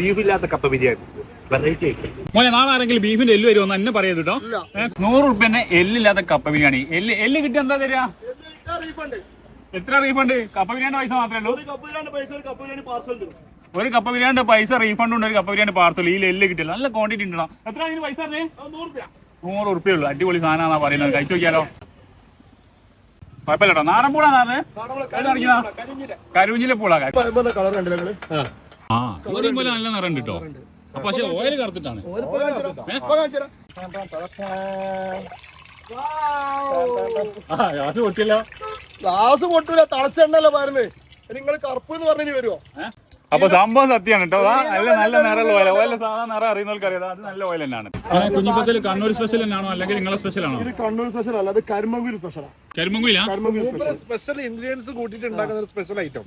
Beef ഇല്ലാത്ത കപ്പ biryani. Variety മോനെ നാളെ ആരെങ്കിലും ബീഫിന്റെ എല്ല് വരുമോ എന്നെ പറയത് കേട്ടോ. നൂറ് റുപ്യന്റെ എല്ലില്ലാത്ത കപ്പ ബിരിയാണി. എല്ല് എല്ല് കിട്ടിയ എന്താ തരാ? എത്ര റീഫണ്ട്? കപ്പ ബിരിയാണി പൈസ മാത്രമേ ഉള്ളൂ. ഒരു കപ്പ ബിരിയാണിന്റെ പൈസ റീഫണ്ട് ഉണ്ട് ഒരു കപ്പ ബിരിയാണി പാർസൽ ഈ എല്ല് കിട്ടില്ല നല്ല ക്വാണ്ടിറ്റി ഉണ്ടോ എത്ര അതിന് പൈസ നൂറ് ഉറുപ്പ്യ. ഉള്ളൂ. അടിപൊളി സാധനം പറയുന്നത്. കഴിച്ചു നോക്കിയാലോ. കുഴപ്പമില്ല കേട്ടോ. നാടൻ പൂളാ കരുവിഞ്ഞിലെ പൂളാ കളർ കണ്ടില്ല ആ നല്ല നിറം കേട്ടോ അപ്പൊ പക്ഷെ ഓയിൽ കറുത്തിട്ടാണ്. ഗ്ലാസ് പൊട്ടില്ല ഗ്ലാസ് പൊട്ടൂല തളച്ചെണ്ണല്ലേ നിങ്ങൾ കറുപ്പ് എന്ന് പറഞ്ഞു വരുമോ അപ്പൊ സംഭവം സത്യമാണ് കേട്ടോ. നല്ല നല്ല നിറമുള്ള ഓയിൽ ഓയിൽ സാധാ നിറം അറിയുന്നവർക്ക് അറിയാം. അത് നല്ല ഓയിൽ തന്നെയാണ്. കുഞ്ഞിപ്പത്തിൽ കണ്ണൂർ സ്പെഷ്യൽ തന്നെയാണോ? അല്ലെങ്കിൽ നിങ്ങളെ സ്പെഷ്യൽ ആണോ? ഇത് കണ്ണൂർ സ്പെഷ്യൽ അല്ല അത് കരിമംഗൂർ സ്പെഷ്യലാ കരിമങ്കുയിലാ കരിമങ്കൂർ സ്പെഷ്യൽ ഇൻഗ്രീഡിയൻസ് കൂട്ടിയിട്ട് ഉണ്ടാക്കുന്ന സ്പെഷ്യൽ ഐറ്റം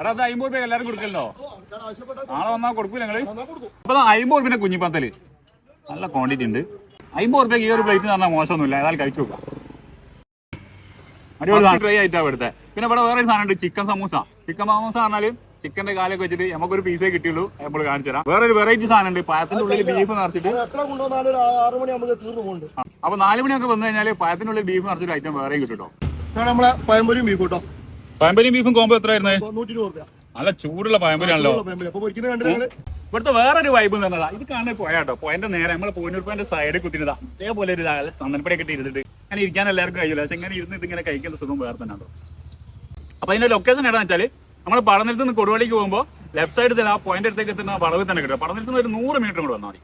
എടാ അത് അമ്പത് രൂപ എല്ലാവരും കൊടുക്കല്ലോ നാളെ വന്നാൽ കൊടുക്കൂല ഞങ്ങൾ അപ്പൊ അമ്പത് രൂപ കുഞ്ഞിപ്പത്തൽ നല്ല ക്വാണ്ടിറ്റി ഉണ്ട്. അമ്പത് രൂപ ഈ ഒരു പ്ലേറ്റ് പറഞ്ഞാൽ മോശമൊന്നുമില്ല. ഏതായാലും കഴിച്ചു നോക്കാം. അടിപൊളി ഐറ്റം ട്രൈ ആയിട്ടാ ഇവിടുത്തെ. പിന്നെ ഇവിടെ വേറെ ഒരു സാധനം ഉണ്ട് ചിക്കൻ സമൂസ. ചിക്കൻ സമൂസ പറഞ്ഞാൽ ചിക്കന്റെ കാലൊക്കെ വെച്ചിട്ട് നമുക്കൊരു പീസേ കിട്ടിയുള്ളൂ. നമ്മൾ കാണിച്ചു തരാം. വേറെ ഒരു വെറൈറ്റി സാധനം ഉണ്ട്. പഴത്തിന്റെ ഉള്ളിൽ ബീഫ് നിറച്ചിട്ട്. അപ്പൊ നാല് മണിയൊക്കെ വന്നു കഴിഞ്ഞാൽ പഴത്തിന്റെ ഉള്ളിൽ ബീഫ് നിറച്ചിട്ട് ഐറ്റം വേറെ കിട്ടും നമ്മളെ പഴംപൊരിയും ബീഫ് കേട്ടോ പഴംപരിയും ബീഫും കോമ്പോ എത്ര ആയിരുന്നു അപ്പൊ നൂറ്റി രൂപ നല്ല ചൂടുള്ള പയമ്പരിയാണല്ലോ ഇവിടുത്തെ വേറൊരു വൈബ് തന്നതാ ഇത് കാണാൻ പോയാട്ടോ പോയിന്റെ നേരെ നമ്മൾ പോയിന്റെ സൈഡിൽ കുത്തിനതാ അതേപോലെ ഒരു തന്നൽപ്പടി കിട്ടി ഇരുന്നിട്ട് അങ്ങനെ ഇരിക്കാൻ എല്ലാവർക്കും കഴിയില്ല പക്ഷെ ഇങ്ങനെ ഇരുന്ന് ഇതിങ്ങനെ കഴിക്കുന്ന സുഖം വേറെ തന്നെ ഉണ്ടോ അപ്പൊ അതിന്റെ ലൊക്കേഷൻ എവിടെയാണെന്ന് വെച്ചാൽ നമ്മൾ പടനിലത്ത് നിന്ന് കൊടുവള്ളിക്ക് പോകുമ്പോൾ ലെഫ്റ്റ് സൈഡിൽ ആ പോയിന്റ് അടുത്തേക്ക് എത്തുന്ന വളവിൽ തന്നെ കിട്ടും. പടനിലത്ത് നിന്ന് ഒരു നൂറ് മീറ്റർ കൂടെ വന്നാൽ മതി.